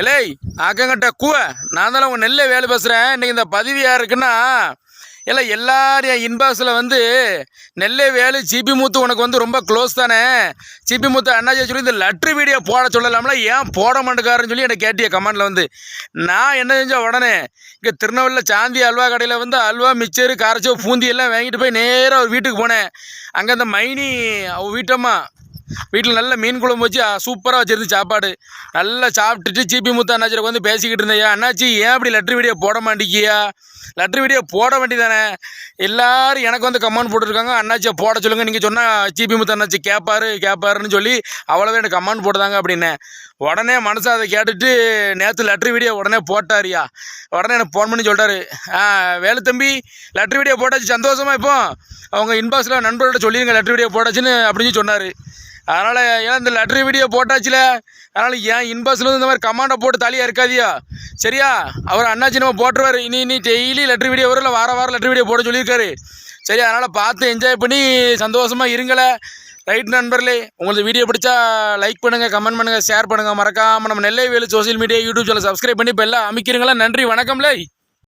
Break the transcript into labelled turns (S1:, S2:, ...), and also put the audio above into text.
S1: எலே அக்கங்கிட்ட கூவ. நான் தானே உங்கள் நெல்லை வேலை பேசுகிறேன் இன்றைக்கி இந்த பதிவு யாருக்குன்னா இல்லை எல்லாரும் என் இன்பாக்ஸில் வந்து நெல்லை வேலு சிபி மூத்து உனக்கு வந்து ரொம்ப க்ளோஸ் தானே. சிபி மூத்து அண்ணாச்சி சொல்லி இந்த லட்ரு வீடியோ போட சொல்லலாம்ல? ஏன் போட மாட்டேக்காருன்னு சொல்லி என்னை கேட்டிய கமெண்டில் வந்து. நான் என்ன செஞ்சேன் உடனே இங்கே திருநெல்வேலியில் சாந்தி அல்வா கடையில் வந்து அல்வா மிச்சரு காரச்சோ பூந்தி எல்லாம் வாங்கிட்டு போய் நேராக ஒரு வீட்டுக்கு போனேன். அங்கே அந்த மைனி அவள் வீட்டம்மா வீட்டில் நல்ல மீன் குழம்பு வச்சு சூப்பராக வச்சுருந்து சாப்பாடு. நல்லா சாப்பிட்டுட்டு சிபி முத்து அண்ணாச்சியில் வந்து பேசிக்கிட்டு இருந்தேயா அண்ணாச்சி ஏன் அப்படி லெட்ரு வீடியோ போட மாட்டேங்கியா லெட்ரு வீடியோ போட வேண்டியதானே எல்லோரும் எனக்கு வந்து கமெண்ட் போட்டிருக்காங்க. அண்ணாச்சியை போட சொல்லுங்கள் நீங்கள் சொன்னால் ஜிபி முத்து அண்ணாச்சி கேட்பாரு கேட்பாருன்னு சொல்லி அவ்வளோவே எனக்கு கமெண்ட் போட்டுதாங்க அப்படின்னு. உடனே மனசு அதை கேட்டுட்டு நேற்று லெட்ரு வீடியோ உடனே போட்டாரியா. உடனே எனக்கு ஃபோன் பண்ணி சொல்லிட்டாரு. வேலு தம்பி லெட்ரு வீடியோ போட்டாச்சு. சந்தோஷமாக இப்போ? அவங்க இன்பாக்ஸில் நண்பர்கிட்ட சொல்லிடுங்க லெட்ரு வீடியோ போட்டாச்சுன்னு அப்படின்னு சொன்னார். அதனால் ஏன் இந்த லெட்ரு வீடியோ போட்டாச்சுல? அதனால் ஏன் இன்பாக்ஸில் வந்து இந்த மாதிரி கமாண்டை போட்டு தலையாக இருக்காதியா? சரியா? அவர் அண்ணாச்சி நம்ம போட்டுருவார். இனி இனி டெய்லி லெட்ரு வீடியோ வரும். இல்லை வார வாரம் லெட்ரு வீடியோ போட சொல்லியிருக்காரு. சரி அதனால் பார்த்து என்ஜாய் பண்ணி சந்தோஷமாக இருங்களே ரைட் நண்பர்களே உங்களுக்கு வீடியோ பிடிச்சா லைக் பண்ணுங்கள் கமெண்ட் பண்ணுங்கள் ஷேர் பண்ணுங்கள் மறக்காமல் நம்ம Nellai Velu social media YouTube channel subscribe பண்ணி இப்போ எல்லாம் அமைக்கிறீங்களா? நன்றி வணக்கம்லே.